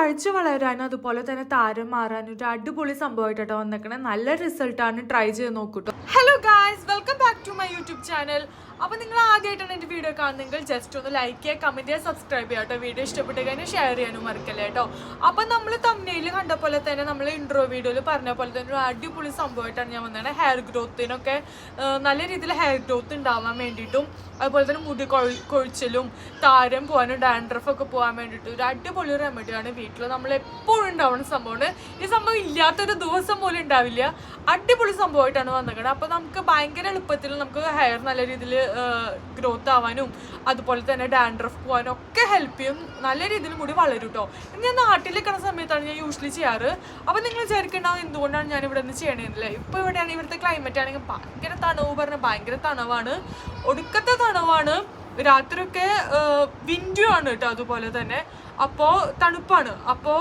തഴച്ചു വളരാനും അതുപോലെ തന്നെ താരം മാറാനും ഒരു അടിപൊളി സംഭവമായിട്ടോ വന്നേക്കണേ. നല്ല റിസൾട്ടാണ് ട്രൈ ചെയ്ത് നോക്കൂട്ടോ. Hello guys welcome back to my YouTube channel അപ്പോൾ നിങ്ങൾ ആദ്യമായിട്ടാണ് എന്റെ വീഡിയോ കാണുന്നെങ്കിൽ ജസ്റ്റ് ഒന്ന് ലൈക്ക് ചെയ്യുക കമന്റ് ചെയ്യുക സബ്സ്ക്രൈബ് ചെയ്യുക കേട്ടോ. വീഡിയോ ഇഷ്ടപ്പെട്ട് കഴിഞ്ഞാൽ ഷെയർ ചെയ്യാനും മറക്കല്ലേ കേട്ടോ. അപ്പം നമ്മൾ തമ്മിൽ കണ്ട പോലെ തന്നെ നമ്മൾ ഇൻട്രോ വീഡിയോയിൽ പറഞ്ഞ പോലെ തന്നെ ഒരു അടിപൊളി സംഭവമായിട്ടാണ് ഞാൻ വന്നത് ഹെയർ ഗ്രോത്തിനൊക്കെ നല്ല രീതിയിൽ ഹെയർ ഗ്രോത്ത് ഉണ്ടാവാൻ വേണ്ടിയിട്ടും അതുപോലെ തന്നെ മുടി കൊഴി- കൊഴിച്ചിലും താരം പോകാനും ഡാൻഡ്രഫ് ഒക്കെ പോകാൻ വേണ്ടിയിട്ട് ഒരു അടിപൊളി റെമഡിയാണ് വീട്ടിൽ നമ്മൾ എപ്പോഴും ഉണ്ടാവുന്ന സംഭവമാണ്. ഈ സംഭവം ഇല്ലാത്തൊരു ദിവസം പോലും ഉണ്ടാവില്ല. അടിപൊളി സംഭവമായിട്ടാണ് വന്നിരിക്കുന്നത് അപ്പോൾ നമുക്ക് ഭയങ്കര എളുപ്പത്തിൽ നമുക്ക് ഹെയർ നല്ല രീതിയിൽ ഗ്രോത്ത് ആവാനും അതുപോലെ തന്നെ ഡാൻഡ്രഫ് പോകാനും ഒക്കെ ഹെൽപ്പ് ചെയ്യും. നല്ല രീതിയിൽ കൂടി വളരും കേട്ടോ ഞാൻ നാട്ടിൽ നിൽക്കുന്ന സമയത്താണ് ഞാൻ യൂഷ്വലി ചെയ്യാറ്. അപ്പോൾ നിങ്ങൾ വിചാരിക്കണ്ടാവും എന്തുകൊണ്ടാണ് ഞാൻ ഇവിടെ നിന്ന് ചെയ്യണമെന്നില്ലേ ഇപ്പോൾ ഇവിടെയാണ് ഇവിടുത്തെ ക്ലൈമറ്റ് ആണെങ്കിൽ ഭയങ്കര തണവ് പറഞ്ഞാൽ ഭയങ്കര തണവാണ്. ഒടുക്കത്തെ തണവാണ്. രാത്രിയൊക്കെ വിൻഡ്യൂ ആണ് കേട്ടോ അതുപോലെ തന്നെ. അപ്പോൾ തണുപ്പാണ്. അപ്പോൾ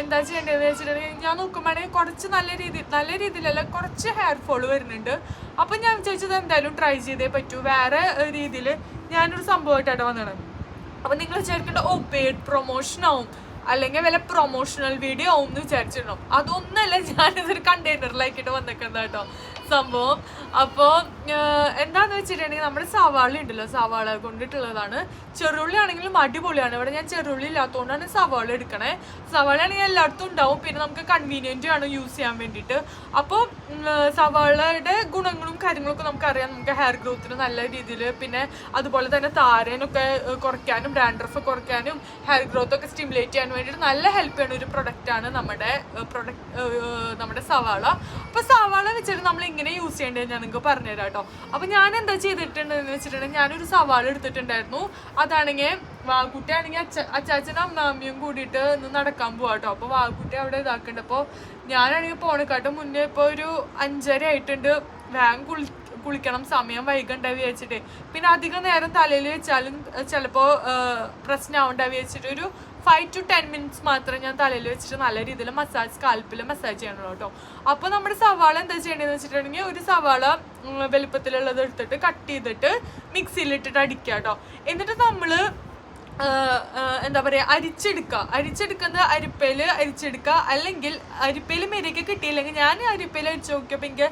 എന്താ ചെയ്യേണ്ടതെന്ന് വെച്ചിട്ടുണ്ടെങ്കിൽ ഞാൻ നോക്കുമ്പോഴാണെങ്കിൽ കുറച്ച് നല്ല രീതി നല്ല രീതിയിലല്ല കുറച്ച് ഹെയർ ഫോൾ വരുന്നുണ്ട്. അപ്പോൾ ഞാൻ വിചാരിച്ചത് എന്തായാലും ട്രൈ ചെയ്തേ പറ്റൂ. വേറെ രീതിയിൽ ഞാനൊരു സംഭവമായിട്ടാണ് വന്നത്. അപ്പം നിങ്ങൾ വിചാരിക്കേണ്ട ഓ പെയ്ഡ് പ്രൊമോഷൻ ആവും. അല്ലെങ്കിൽ വല്ല പ്രൊമോഷണൽ വീഡിയോ ആവും എന്ന് വിചാരിച്ചിട്ടുണ്ടാവും അതൊന്നല്ല ഞാനിതൊരു കണ്ടെയ്നറിലാക്കിയിട്ട് വന്നേക്കുന്നത് കേട്ടോ. സംഭവം. അപ്പോൾ എന്താന്ന് വെച്ചിട്ടുണ്ടെങ്കിൽ നമ്മുടെ സവാള ഉണ്ടല്ലോ സവാള കൊണ്ടിട്ടുള്ളതാണ്. ചെറുള്ളി ആണെങ്കിലും അടിപൊളിയാണ്. ഇവിടെ ഞാൻ ചെറുള്ളി ഇല്ലാത്തതുകൊണ്ടാണ് സവാള എടുക്കണേ. സവാള ആണെങ്കിൽ എല്ലായിടത്തും ഉണ്ടാവും. പിന്നെ നമുക്ക് കൺവീനിയന്റ് ആണ് യൂസ് ചെയ്യാൻ വേണ്ടിയിട്ട്. അപ്പോൾ സവാളയുടെ ഗുണങ്ങളും കാര്യങ്ങളൊക്കെ നമുക്കറിയാം. നമുക്ക് ഹെയർ ഗ്രോത്തിന് നല്ല രീതിയിൽ. പിന്നെ അതുപോലെ തന്നെ താരനൊക്കെ കുറയ്ക്കാനും ഡാൻഡ്രഫ് കുറയ്ക്കാനും ഹെയർ ഗ്രോത്ത് ഒക്കെ സ്റ്റിമുലേറ്റ് ചെയ്യാൻ വേണ്ടിയിട്ട് നല്ല ഹെൽപ്പ് ചെയ്യുന്ന ഒരു പ്രൊഡക്റ്റാണ് നമ്മുടെ പ്രൊഡക്റ്റ് നമ്മുടെ സവാള. അപ്പോൾ സവാള വെച്ചിട്ട് നമ്മൾ ഇങ്ങനെ യൂസ് ചെയ്യേണ്ടത് ഞാൻ നിങ്ങൾക്ക് പറഞ്ഞുതരാം കേട്ടോ. അപ്പോൾ ഞാൻ എന്താ ചെയ്തിട്ടുണ്ടെന്ന് വെച്ചിട്ടുണ്ടെങ്കിൽ ഞാനൊരു സവാള എടുത്തിട്ടുണ്ടായിരുന്നു. അതാണെങ്കിൽ വാക്കുട്ടി ആണെങ്കിൽ അച്ഛ അച്ചാച്ചനും അമ്മാമ്മയും കൂടിയിട്ട് ഇന്ന് നടക്കാൻ പോവാ കേട്ടോ അപ്പോൾ വാക്കുട്ടി അവിടെ ഇതാക്കുന്നുണ്ട് അപ്പോൾ ഞാനാണെങ്കിൽ പോണക്കാട്ടും മുന്നേ ഇപ്പോൾ ഒരു അഞ്ചര ആയിട്ടുണ്ട്. വേഗം കുളി കുളിക്കണം. സമയം വൈകണ്ട വിചാരിച്ചിട്ട്. പിന്നെ അധികം നേരം തലയിൽ വെച്ചാലും ചിലപ്പോൾ പ്രശ്നമാവണ്ട വിചാരിച്ചിട്ട് ഒരു ഫൈവ് ടു ടെൻ മിനിറ്റ്സ് മാത്രം ഞാൻ തലയിൽ വെച്ചിട്ട് നല്ല രീതിയിൽ മസാജ് സ്കാൽപ്പിൽ മസാജ് ചെയ്യണം കേട്ടോ. അപ്പോൾ നമ്മുടെ സവാള എന്താ ചെയ്യേണ്ടതെന്ന് വെച്ചിട്ടുണ്ടെങ്കിൽ ഒരു സവാള വലുപ്പത്തിലുള്ളത് എടുത്തിട്ട് കട്ട് ചെയ്തിട്ട് മിക്സിയിലിട്ടിട്ട് അടിക്കുക കേട്ടോ എന്നിട്ട് നമ്മൾ എന്താ പറയുക അരിച്ചെടുക്കുക അരിച്ചെടുക്കുന്ന അരിപ്പയിൽ അരിച്ചെടുക്കുക അല്ലെങ്കിൽ അരിപ്പയിൽ മെരിക്ക് കിട്ടിയില്ലെങ്കിൽ ഞാൻ അരിപ്പയിൽ അരിച്ചു നോക്കിയപ്പോൾ എനിക്ക്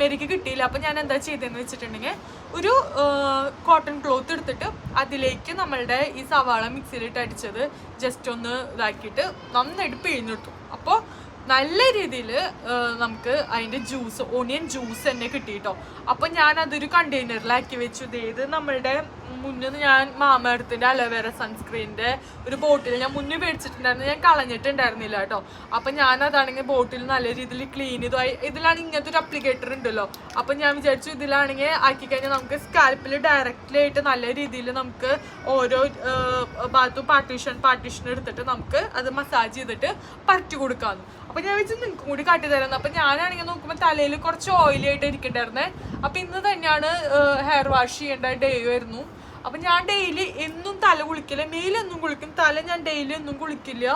മെരിക്ക് കിട്ടിയില്ല. അപ്പം ഞാൻ എന്താ ചെയ്തതെന്ന് വെച്ചിട്ടുണ്ടെങ്കിൽ ഒരു കോട്ടൺ ക്ലോത്ത് എടുത്തിട്ട് അതിലേക്ക് നമ്മളുടെ ഈ സവാള മിക്സിയിലിട്ട് അടിച്ചത് ജസ്റ്റ് ഒന്ന് ഇതാക്കിയിട്ട് നന്നായിട്ട് പിഴിഞ്ഞിട്ടു അപ്പോൾ നല്ല രീതിയിൽ നമുക്ക് അതിന്റെ ജ്യൂസ് ഓണിയൻ ജ്യൂസ് തന്നെ കിട്ടിയിട്ടോ. അപ്പം ഞാനതൊരു കണ്ടെയ്നറിലാക്കി വെച്ചു. ഇത് നമ്മളുടെ മുന്നേ ഞാൻ മാമേടത്തിന്റെ അലോവേറ സൺസ്ക്രീനിന്റെ ഒരു ബോട്ടിൽ ഞാൻ മുന്നേ മേടിച്ചിട്ടുണ്ടായിരുന്നു. ഞാൻ കളഞ്ഞിട്ടുണ്ടായിരുന്നില്ല കേട്ടോ. അപ്പം ഞാൻ അതാണെങ്കിൽ ബോട്ടിൽ നല്ല രീതിയിൽ ക്ലീൻ ചെയ്തു. ഇതിലാണ് ഇങ്ങനത്തെ ഒരു അപ്ലിക്കേറ്റർ ഉണ്ടല്ലോ. അപ്പം ഞാൻ വിചാരിച്ചു ഇതിലാണെങ്കിൽ ആക്കി കഴിഞ്ഞാൽ നമുക്ക് സ്കാൽപ്പിൽ ഡയറക്റ്റ്ലി ആയിട്ട് നല്ല രീതിയിൽ നമുക്ക് ഓരോ ഭാഗത്തും പാർട്ടീഷൻ പാർട്ടീഷൻ എടുത്തിട്ട് നമുക്ക് അത് മസാജ് ചെയ്തിട്ട് പറ്റി കൊടുക്കാമെന്ന് അപ്പം ഞാൻ വെച്ച് നിങ്ങൾക്കും കൂടി കാട്ടി തരുന്നത് അപ്പം ഞാനാണെങ്കിൽ നോക്കുമ്പോൾ തലയിൽ കുറച്ച് ഓയിലി ആയിട്ട് ഇരിക്കണ്ടായിരുന്നേ. അപ്പം ഇന്ന് തന്നെയാണ് ഹെയർ വാഷ് ചെയ്യേണ്ട ഡേ വരുന്നു അപ്പം ഞാൻ ഡെയിലി എന്നും തല കുളിക്കില്ല. മെയിലൊന്നും കുളിക്കും. തല ഞാൻ ഡെയിലി ഒന്നും കുളിക്കില്ല.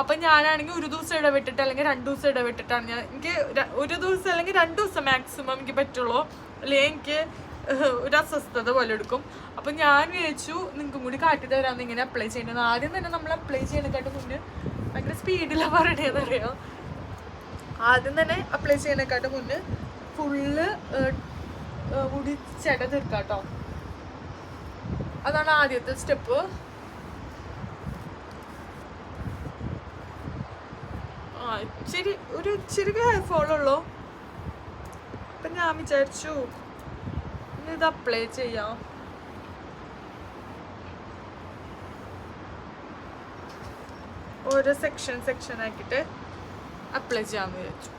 അപ്പം ഞാനാണെങ്കിൽ ഒരു ദിവസം ഇടവിട്ടിട്ട് അല്ലെങ്കിൽ രണ്ട് ദിവസം ഇടവിട്ടിട്ടാണ് ഞാൻ എനിക്ക് ഒരു ദിവസം അല്ലെങ്കിൽ രണ്ട് ദിവസം മാക്സിമം എനിക്ക് പറ്റുള്ളൂ. അല്ലെങ്കിൽ എനിക്ക് ഒരു അസ്വസ്ഥത പോലെ എടുക്കും. അപ്പം ഞാൻ വിചാരിച്ചു നിങ്ങൾക്കും കൂടി കാട്ടി തരാമെന്ന് ഇങ്ങനെ അപ്ലൈ ചെയ്യണമെന്ന് ആദ്യം തന്നെ നമ്മൾ അപ്ലൈ ചെയ്യണേക്കാട്ട് മുന്നേ ഭയങ്കര സ്പീഡിലാണ് പറയണേന്നറിയാം ആദ്യം തന്നെ അപ്ലൈ ചെയ്യണേക്കാട്ട് മുന്നേ ഫുള്ള് മുടി ചെട തീർക്കാം കേട്ടോ അതാണ് ആദ്യത്തെ സ്റ്റെപ്പ്. ആ ഇച്ചിരി ഒരു ഇച്ചിരി ഹെയർ ഫോളുള്ളൂ അപ്പം ഞാൻ വിചാരിച്ചു ഇനി ഇത് അപ്ലൈ ചെയ്യാം. ഓരോ സെക്ഷൻ സെക്ഷൻ ആക്കിയിട്ട് അപ്ലൈ ചെയ്യാമെന്ന് വിചാരിച്ചു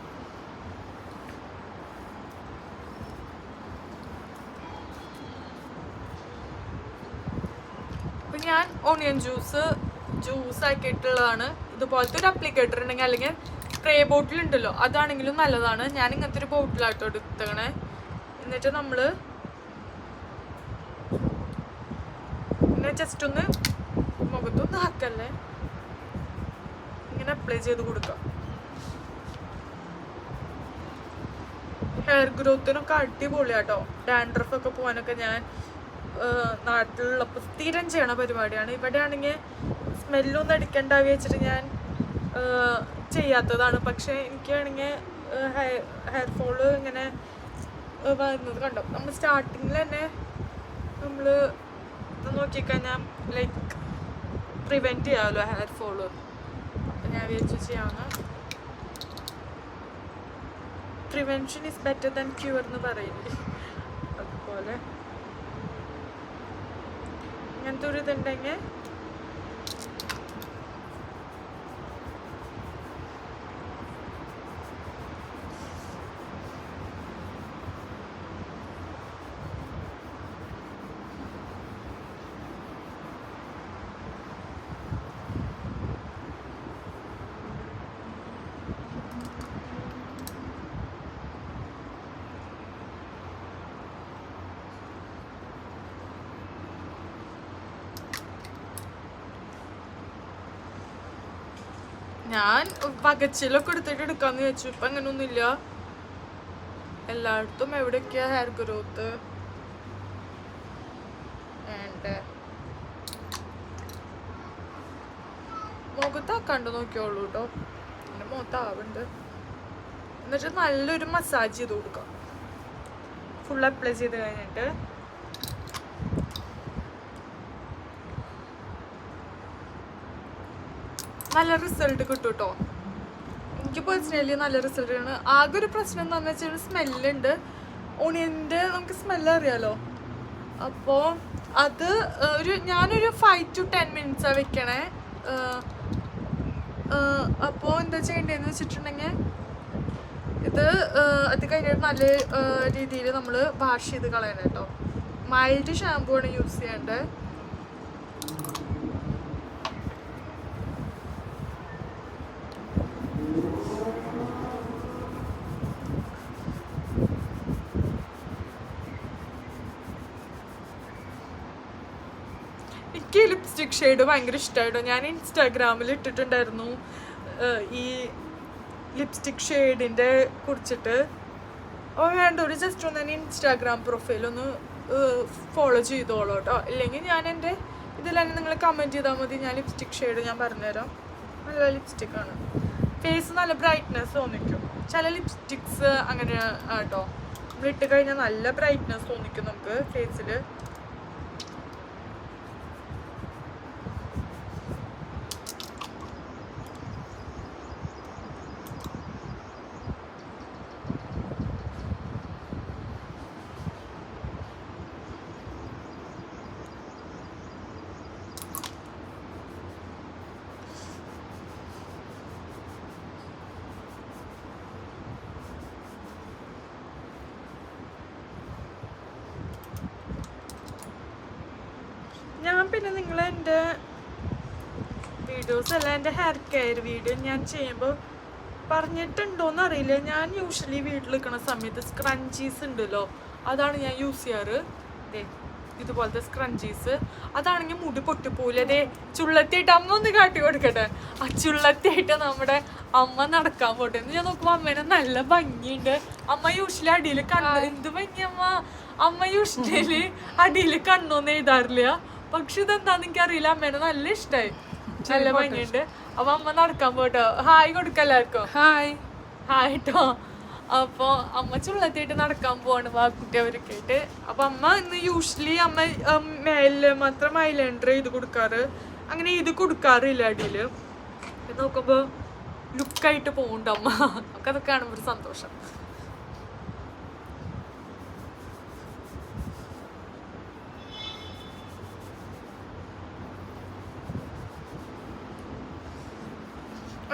അപ്പം ഞാൻ ഓണിയൻ ജ്യൂസ് ജ്യൂസ് ആക്കിയിട്ടുള്ളതാണ്. ഇതുപോലത്തെ ഒരു അപ്ലിക്കേറ്റർ ഉണ്ടെങ്കിൽ അല്ലെങ്കിൽ സ്പ്രേ ബോട്ടിൽ ഉണ്ടല്ലോ അതാണെങ്കിലും നല്ലതാണ്. ഞാൻ ഇങ്ങനത്തെ ഒരു ബോട്ടിലാട്ടോ എടുത്തണേ എന്നിട്ട് നമ്മൾ ഇങ്ങനെ ജസ്റ്റ് ഒന്ന് മുഖത്തൊന്ന് ആക്കല്ലേ. ഇങ്ങനെ അപ്ലൈ ചെയ്ത് കൊടുക്കാം. ഹെയർ ഗ്രോത്തിനൊക്കെ അടിപൊളിയാട്ടോ. ഡാൻഡ്രഫൊക്കെ പോകാനൊക്കെ ഞാൻ നാട്ടിലുള്ളപ്പോൾ സ്ഥിരം ചെയ്യണ പരിപാടിയാണ്. ഇവിടെ ആണെങ്കിൽ സ്മെല്ലൊന്നും അടിക്കണ്ട വെച്ചിട്ട് ഞാൻ ചെയ്യാത്തതാണ്. പക്ഷേ എനിക്കാണെങ്കിൽ ഹെയർ ഫോൾ ഇങ്ങനെ വരുന്നത് കണ്ടോ. നമ്മൾ സ്റ്റാർട്ടിങ്ങിൽ തന്നെ നമ്മൾ നോക്കിക്കഴിഞ്ഞാൽ ലൈക്ക് പ്രിവെന്റ് ചെയ്യാമല്ലോ ഹെയർ ഫോൾ? അപ്പം ഞാൻ വിചാരിച്ചു ചെയ്യാമെന്ന് prevention is better than cure എന്ന് പറയില്ലേ? അതുപോലെ. ഇങ്ങനത്തെ ഒരു ഇതുണ്ടെങ്കിൽ ഞാൻ പകച്ചിലൊക്കെ എടുത്തിട്ട് എടുക്കാന്ന് വെച്ചു ഇപ്പൊ അങ്ങനൊന്നുമില്ല. എല്ലായിടത്തും എവിടെയൊക്കെയാ ഹെയർ ഗ്രോത്ത് മുഖത്താക്കാണ്ട് നോക്കിയോളൂ കേട്ടോ എന്റെ മുഖത്താവുണ്ട്. എന്നിട്ട് നല്ലൊരു മസാജ് ചെയ്ത് കൊടുക്കാം. ഫുൾ അപ്ലൈ ചെയ്ത് കഴിഞ്ഞിട്ട് നല്ല റിസൾട്ട് കിട്ടും കേട്ടോ എനിക്ക് പേഴ്സണലി നല്ല റിസൾട്ട് ആണ്. ആകെ ഒരു പ്രശ്നം എന്താണെന്ന് വെച്ചാൽ സ്മെല്ലുണ്ട് ഓണിയന്റെ നമുക്ക് സ്മെല്ല് അറിയാലോ. അപ്പോൾ അത് ഒരു ഞാനൊരു ഫൈവ് ടു ടെൻ മിനിറ്റ്സാണ് വെക്കണേ. അപ്പോൾ എന്താ ചെയ്യേണ്ടതെന്ന് വെച്ചിട്ടുണ്ടെങ്കിൽ ഇത് അത് കഴിഞ്ഞിട്ട് നല്ല രീതിയിൽ നമ്മൾ വാഷ് ചെയ്ത് കളയണം കേട്ടോ. മൈൽഡ് ഷാമ്പു ആണ് യൂസ് ചെയ്യേണ്ടത് എനിക്ക് ലിപ്സ്റ്റിക് ഷെയ്ഡ് ഭയങ്കര ഇഷ്ടമായിട്ടോ ഞാൻ ഇൻസ്റ്റാഗ്രാമിൽ ഇട്ടിട്ടുണ്ടായിരുന്നു ഈ ലിപ്സ്റ്റിക് ഷെയ്ഡിന്റെ കുറിച്ചിട്ട്. ഓ വേണ്ട ഒരു ജസ്റ്റ് ഒന്ന് തന്നെ ഇൻസ്റ്റാഗ്രാം പ്രൊഫൈൽ ഒന്ന് ഫോളോ ചെയ്തോളൂ കേട്ടോ. ഇല്ലെങ്കിൽ ഞാൻ എന്റെ ഇതിൽ തന്നെ നിങ്ങൾ കമന്റ് ചെയ്താൽ മതി. ഞാൻ ലിപ്സ്റ്റിക് ഷെയ്ഡ് ഞാൻ പറഞ്ഞുതരാം. നല്ല ലിപ്സ്റ്റിക്കാണ് ഫേസ് നല്ല ബ്രൈറ്റ്നെസ് തോന്നിക്കും. ചില ലിപ്സ്റ്റിക്സ് അങ്ങനെ കേട്ടോ. നമ്മൾ ഇട്ട് കഴിഞ്ഞാൽ നല്ല ബ്രൈറ്റ്നെസ് തോന്നിക്കും നമുക്ക് ഫേസിൽ പിന്നെ നിങ്ങൾ എന്റെ വീഡിയോസ് അല്ല എന്റെ ഹെയർ കെയർ വീഡിയോ ഞാൻ ചെയ്യുമ്പോൾ പറഞ്ഞിട്ടുണ്ടോയെന്ന് അറിയില്ല. ഞാൻ യൂഷ്വലി വീട്ടിൽ നിൽക്കുന്ന സമയത്ത് സ്ക്രഞ്ചീസ് ഉണ്ടല്ലോ അതാണ് ഞാൻ യൂസ് ചെയ്യാറ്. ദേ ഇതുപോലത്തെ സ്ക്രഞ്ചീസ് അതാണെങ്കിൽ മുടി പൊട്ടിപ്പോയില്ല ദേ ചുള്ളത്തിയിട്ട് അമ്മ ഒന്ന് കാട്ടി കൊടുക്കട്ടെ. ആ ചുള്ളത്തിയിട്ട് നമ്മുടെ അമ്മ നടക്കാൻ പോട്ടെ. എന്ന് ഞാൻ നോക്കുമ്പോൾ അമ്മേനെ നല്ല ഭംഗിയുണ്ട്. അമ്മ യൂഷ്വലി അടിയിൽ കണ്ണു എന്ത് ഭംഗി അമ്മ അമ്മ യൂഷ്വലി അടിയിൽ കണ്ണൊന്നും എഴുതാറില്ല. പക്ഷെ ഇതെന്താന്ന് എനിക്കറിയില്ല. അമ്മേനെ നല്ല ഇഷ്ടായി. നല്ല ഭംഗിയുണ്ട്. അപ്പൊ അമ്മ നടക്കാൻ പോട്ടോ. ഹായ് കൊടുക്ക എല്ലാവർക്കും. ഹായ്. ഹായ് ട്ടോ. അപ്പൊ അമ്മ ചുള്ളത്തിയിട്ട് നടക്കാൻ പോവാണ്. വാക്കുട്ടി അവരൊക്കെ ആയിട്ട്. അപ്പൊ അമ്മ ഇന്ന് യൂഷ്വലി അമ്മ മേലിൽ മാത്രം ഐലൻഡർ ചെയ്ത് കൊടുക്കാറ്. അങ്ങനെ ഇത് കൊടുക്കാറില്ല അടിയിൽ. നോക്കുമ്പോ ലുക്കായിട്ട് പോകുന്നുണ്ട് അമ്മ. നമുക്ക് അതൊക്കെ കാണുമ്പോ ഒരു സന്തോഷം.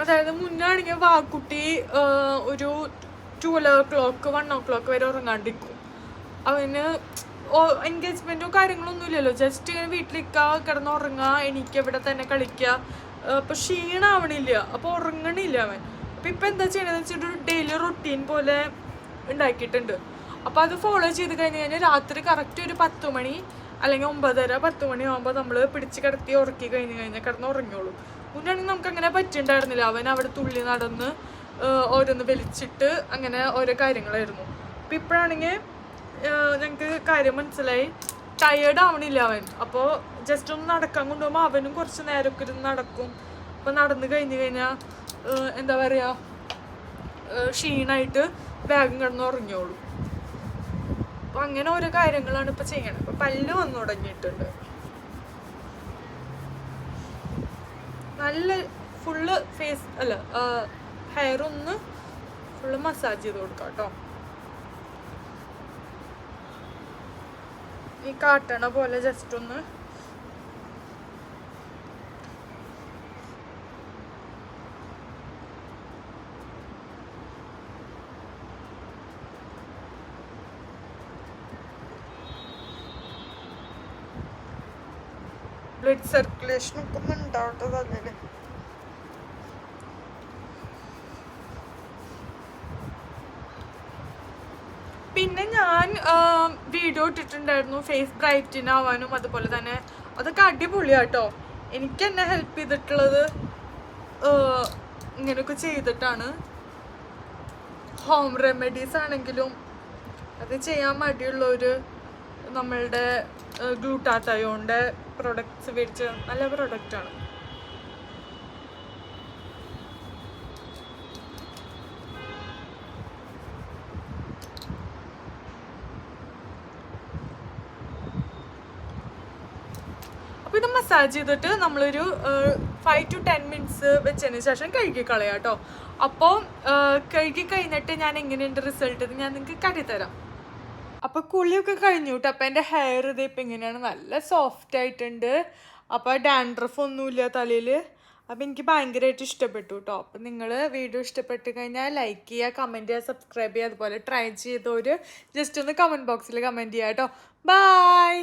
അതായത് മുന്നാണെങ്കിൽ വാക്കുട്ടി ഒരു two o'clock one o'clock വരെ ഉറങ്ങാണ്ടിരിക്കും. അവന് എൻഗേജ്മെന്റോ കാര്യങ്ങളൊന്നും ഇല്ലല്ലോ. ജസ്റ്റ് ഇങ്ങനെ വീട്ടിലിരിക്കുക കിടന്ന് ഉറങ്ങുക എനിക്ക് ഇവിടെ തന്നെ കളിക്കുക അപ്പോൾ ക്ഷീണാവണില്ല. അപ്പോൾ ഉറങ്ങണില്ല അവൻ. അപ്പൊ ഇപ്പൊ എന്താ ചെയ്യണമെന്ന് വെച്ചിട്ട് ഒരു ഡെയിലി റൊട്ടീൻ പോലെ ഉണ്ടാക്കിയിട്ടുണ്ട്. അപ്പൊ അത് ഫോളോ ചെയ്ത് കഴിഞ്ഞ് കഴിഞ്ഞാൽ രാത്രി കറക്റ്റ് ഒരു പത്ത് മണി അല്ലെങ്കിൽ ഒമ്പതര പത്ത് മണി ആകുമ്പോൾ നമ്മൾ പിടിച്ച് കിടത്തി ഉറക്കി കഴിഞ്ഞ് കഴിഞ്ഞാൽ കിടന്ന് ഉറങ്ങിയോളൂ. മുന്നാണെങ്കിൽ നമുക്ക് അങ്ങനെ പറ്റിണ്ടായിരുന്നില്ല. അവൻ അവിടെ തുള്ളി നടന്ന് ഓരോന്ന് വലിച്ചിട്ട് അങ്ങനെ ഓരോ കാര്യങ്ങളായിരുന്നു. അപ്പം ഇപ്പോഴാണെങ്കിൽ ഞങ്ങൾക്ക് കാര്യം മനസ്സിലായി. ടയേർഡ് ആവണില്ല അവൻ. അപ്പോൾ ജസ്റ്റ് ഒന്ന് നടക്കാൻ കൊണ്ടുപോകുമ്പോൾ അവനും കുറച്ച് നേരമൊക്കെ ഇരുന്ന് നടക്കും. അപ്പോൾ നടന്നു കഴിഞ്ഞ് കഴിഞ്ഞാൽ എന്താ പറയുക ക്ഷീണായിട്ട് വേഗം കിടന്ന് ഉറങ്ങിയോളൂ. അപ്പോൾ അങ്ങനെ ഓരോ കാര്യങ്ങളാണ് ഇപ്പം ചെയ്യണത്. ഇപ്പോൾ പല്ല് വന്നു തുടങ്ങിയിട്ടുണ്ട്. നല്ല ഫുള്ള് ഫേസ് അല്ല ഹെയർ ഒന്ന് ഫുള്ള് മസാജ് ചെയ്ത് കൊടുക്കാം കേട്ടോ ഈ കാട്ടണ പോലെ ജസ്റ്റ് ഒന്ന് ബ്ലഡ് സർക്കുലേഷൻ ഒക്കെ ഒന്ന് ഉണ്ടാവട്ടെ തലയിൽ പിന്നെ ഞാൻ വീഡിയോ ഇട്ടിട്ടുണ്ടായിരുന്നു. ഫേസ് ബ്രൈറ്റിൻ ആവാനും അതുപോലെ തന്നെ അതൊക്കെ അടിപൊളിയാട്ടോ. എനിക്ക് എന്നെ ഹെൽപ്പ് ചെയ്തിട്ടുള്ളത് ഇങ്ങനെയൊക്കെ ചെയ്തിട്ടാണ്. ഹോം റെമഡീസ് ആണെങ്കിലും അത് ചെയ്യാൻ മടിയുള്ളവർ നമ്മളുടെ ഗ്ലൂട്ടാത്തയോന്റെ പ്രൊഡക്ട്സ് വെച്ച് നല്ല പ്രൊഡക്റ്റാണ് അപ്പോൾ ഇത് മസാജ് ചെയ്തിട്ട് നമ്മളൊരു ഫൈവ് ടു ടെൻ മിനിറ്റ്സ് വെച്ചതിന് ശേഷം കഴുകി കളയാട്ടോ. അപ്പോൾ കഴുകി കഴിഞ്ഞിട്ട് ഞാൻ എങ്ങനെയുണ്ട് റിസൾട്ട് ഞാൻ നിങ്ങൾക്ക് കാട്ടിത്തരാം. അപ്പോൾ കുളിയൊക്കെ കഴിഞ്ഞു കേട്ടോ അപ്പോൾ എന്റെ ഹെയർ ഇത് ഇപ്പം ഇങ്ങനെയാണ്. നല്ല സോഫ്റ്റ് ആയിട്ടുണ്ട്. അപ്പോൾ ഡാൻഡ്രഫ് ഒന്നുമില്ല തലയിൽ അപ്പോൾ എനിക്ക് ഭയങ്കരമായിട്ട് ഇഷ്ടപ്പെട്ടു കേട്ടോ അപ്പോൾ നിങ്ങൾ വീഡിയോ ഇഷ്ടപ്പെട്ട് കഴിഞ്ഞാൽ ലൈക്ക് ചെയ്യുക കമന്റ് ചെയ്യുക സബ്സ്ക്രൈബ് ചെയ്യുക. അതുപോലെ ട്രൈ ചെയ്തവർ ജസ്റ്റ് ഒന്ന് കമന്റ് ബോക്സിൽ കമന്റ് ചെയ്യുക കേട്ടോ ബായ്